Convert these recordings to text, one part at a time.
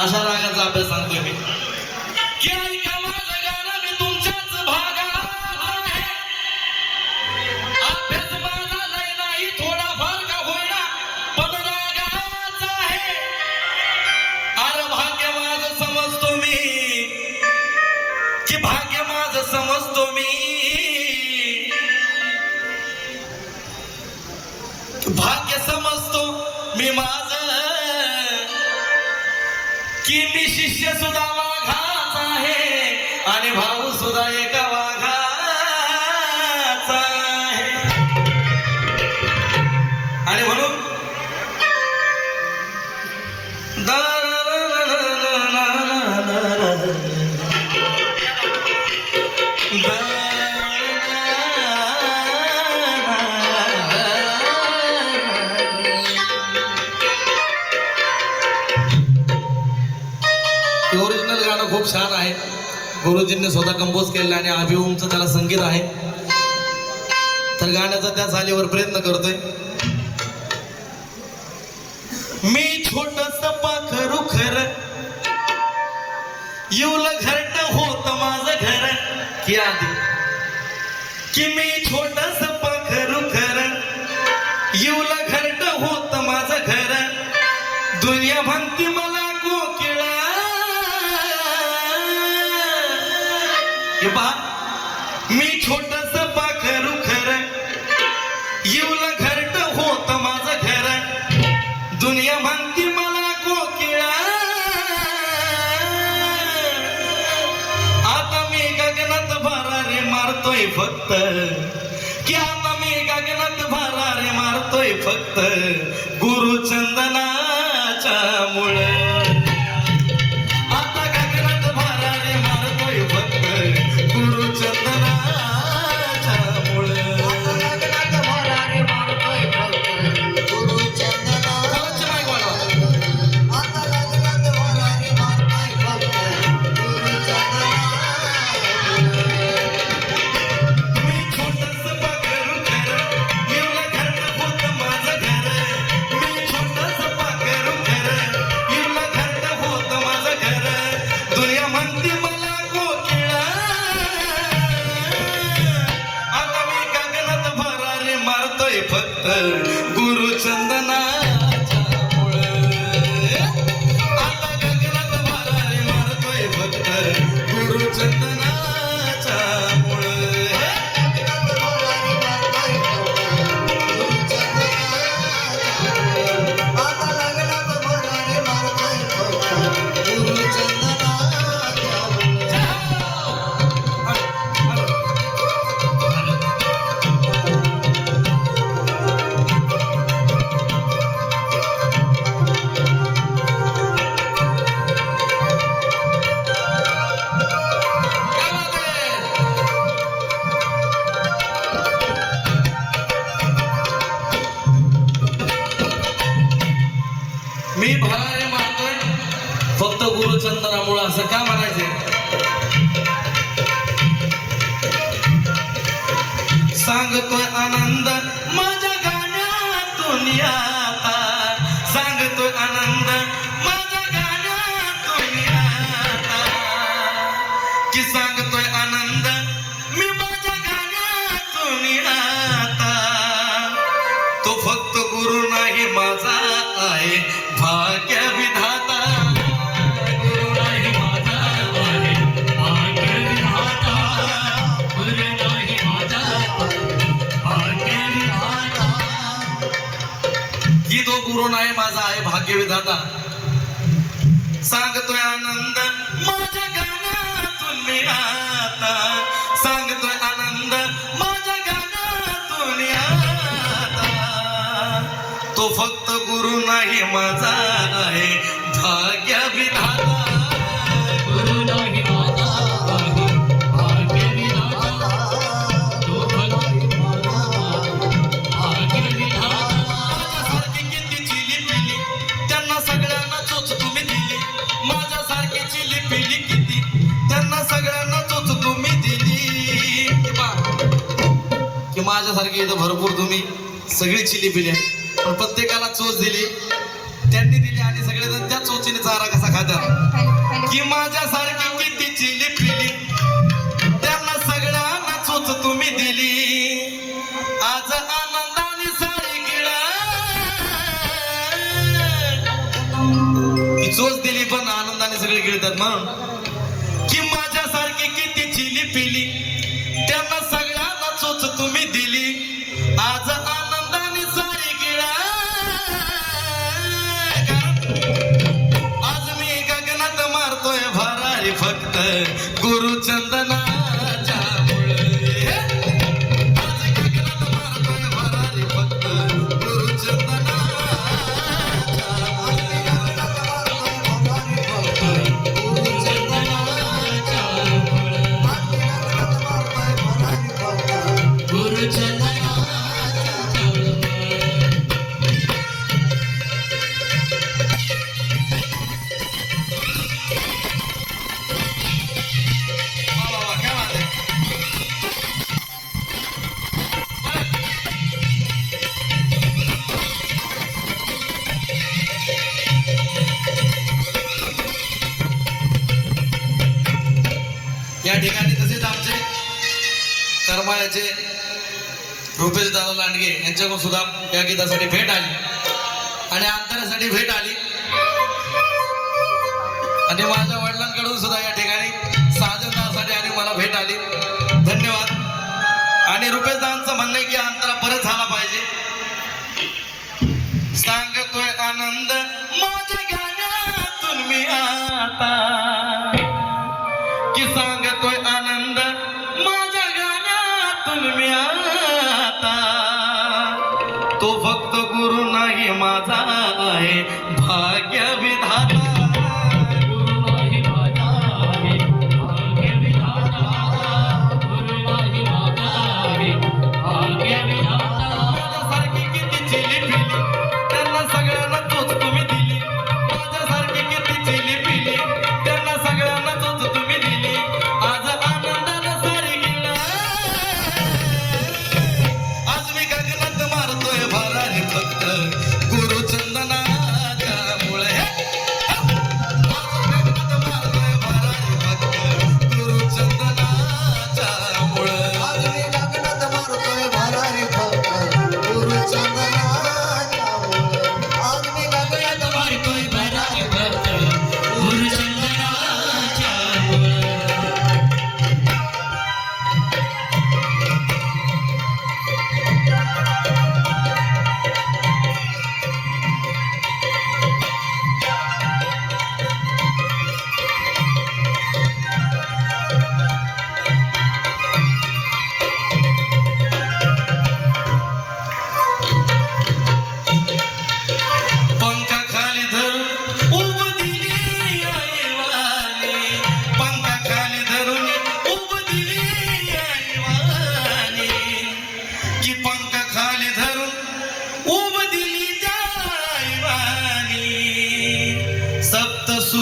अशा रागाचा अभ्यास सांगतोय मी. Jesus da गुरुजींनी स्वतः कंपोज केलेलं आणि अभिओमचं त्याला संगीत आहे. तर गाण्याचा त्या सालीवर प्रयत्न करतोय. मी छोटस पाखरू खर येऊल घरट होत माझ घर. कि आधी? कि मी छोटस पाखरू खर येऊल घरट होत माझ घर. दुनिया म्हणती मला मारतोय फक्त. की आता मी गगनात भारारे मारतोय फक्त. गुरुचंदना मी भावाने मारतोय फक्त गुरुचंदनामुळं असं का म्हणायचंय? सांगतोय आनंद माझ्या गाण्यातून या सांगतोय आनंद सगळी चिली पिली पण प्रत्येकाला चोच दिली. त्यांनी दिली आणि सगळेजण त्या चोचीने चारा कसा खातात. की मी किती चिली पिली. त्यांना सगळ्यांना चोच तुम्ही दिली. आज आनंदाने सारी गिळा चोच दिली पण आनंदाने सगळे गिळतात म्हणून की माझ्यासारखी किती चिली पिली. या ठिकाणी तसेच आमचे करमाळ्याचे रुपेशदादा लांडगे यांच्याकडून सुद्धा या गीतासाठी भेट आली. आणि अंतरासाठी भेट आली. आणि माझ्या वडिलांकडून सुद्धा या ठिकाणी साजनदासाठी आणि मला भेट आली. धन्यवाद. आणि रुपेश दादांचं म्हणणं की अंतरा परत झाला पाहिजे. सांगतोय आनंद माझ्या गाण्यातून मी आता माझा आहे. भाग्य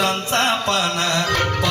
រន្សាបណាប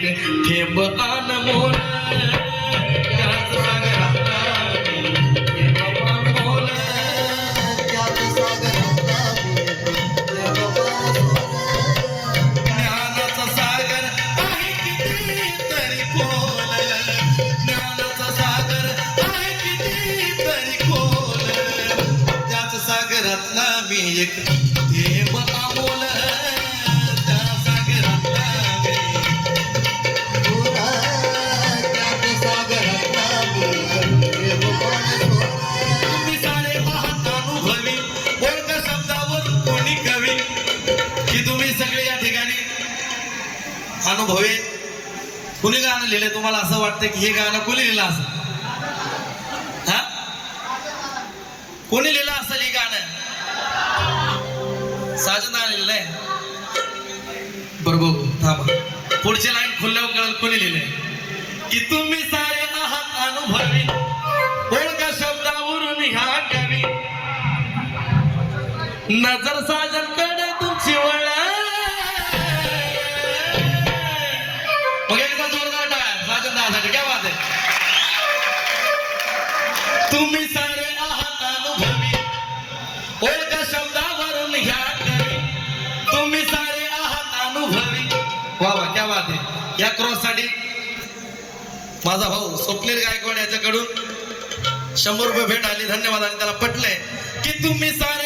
मी थेंब अनमोल अनुभवे. कुणी गाणं लिहिलंय? तुम्हाला असं वाटतं की हे गाणं कोणी लिहिलं असं? हा? कोणी लिहिलं असेल हे गाणं? साजना लिहिलंय. बरोबर थांबा. पुढची लाईन खुल्ल्यावर कळेल कोणी लिहिलंय. की तुम्ही सारे आहात अनुभवी. ओळखा शब्दावरून ह्या कवी नजर साजन माझ्याकडे साजन दासाठी काय बात आहे तुम्ही सारे आहात अनुभवी ओळखा शब्दावरून ह्या तुम्ही सारे आहात अनुभवी वा वा क्या बात आहे या क्रॉससाठी माझा भाऊ स्वप्नील गायकवाड याच्याकडून शंभर रुपये भेट आली. धन्यवाद. आणि त्याला पटलंय की तुम्ही सारे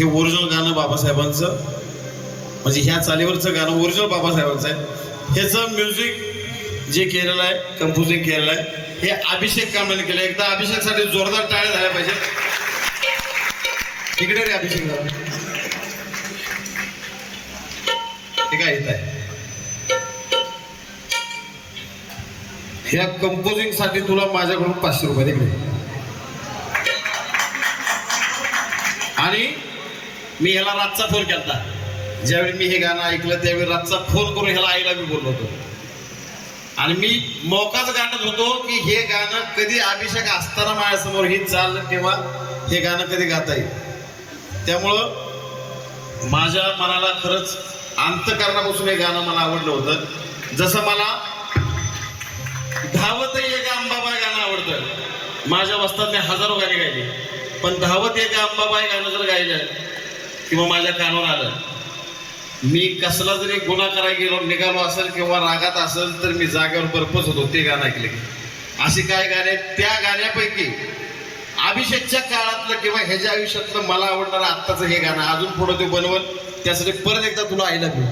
हे ओरिजिनल गाणं बाबासाहेबांचं म्हणजे ह्या चालीवरचं गाणं ओरिजिनल बाबासाहेबांचं आहे. ह्याचं म्युझिक जे केलेलं आहे कंपोजिंग केलेलं आहे हे अभिषेक कांबळेने केलं एकदा अभिषेकसाठी जोरदार टाळ्या झाल्या पाहिजे इकडे रे अभिषेक ठीक आहे काय येत आहे? ह्या कंपोजिंगसाठी तुला माझ्याकडून पाचशे रुपये तिकडे आणि मी ह्याला रातचा फोन केला ज्यावेळी मी हे गाणं ऐकलं त्यावेळी रातचा फोन करून ह्याला आईला मी बोललो होतो. आणि मी मोकाच गाठत होतो की हे गाणं कधी अभिषेक असताना माझ्यासमोर ही चाल किंवा हे गाणं कधी गाता येईल. त्यामुळं माझ्या मनाला खरंच अंतकरणापासून हे गाणं मला आवडलं होतं. जसं मला धावत एक अंबाबाई गाणं आवडतं. माझ्या वस्तात मी हजारो गाणी गायली. पण धावत एक अंबाबाई गाणं जर गायलं किंवा माझ्या कानावर आलं. मी कसला जरी गुन्हा करायला गेलो निघालो असेल किंवा रागात असेल तर मी जागेवर बर्फच होतो ते गाणं ऐकले असे अशी काय गाणे आहेत? त्या गाण्यापैकी अभिषेकच्या काळातलं किंवा ह्याच्या आयुष्यातलं मला आवडणारं आत्ताचं हे गाणं अजून पुढं ते बनवल त्यासाठी परत एकदा तुला आयला घेऊ